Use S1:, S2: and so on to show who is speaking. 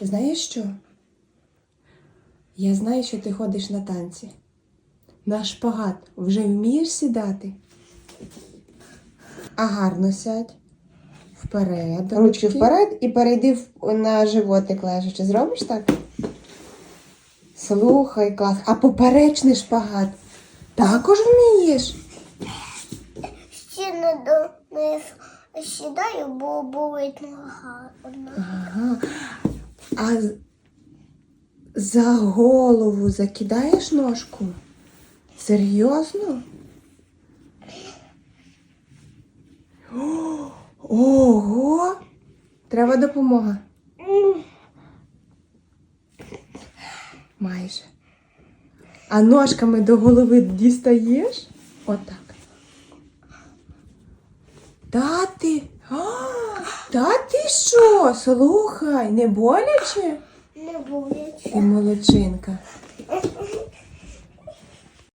S1: Знаєш що? Я знаю, що ти ходиш на танці. На шпагат вже вмієш сідати? А гарно сядь. Вперед. Ручки вперед і перейди на животик лежачи. Зробиш так? Слухай, клас. А поперечний шпагат також вмієш?
S2: Ще не до не сідаю, бо болить нога.
S1: А за голову закидаєш ножку? Серйозно? Ого! Треба допомога. Майже. А ножками до голови дістаєш? Отак. Та ти. А, та ти що? Слухай, не боляче?
S2: Не боляче.
S1: Ти молодчинка.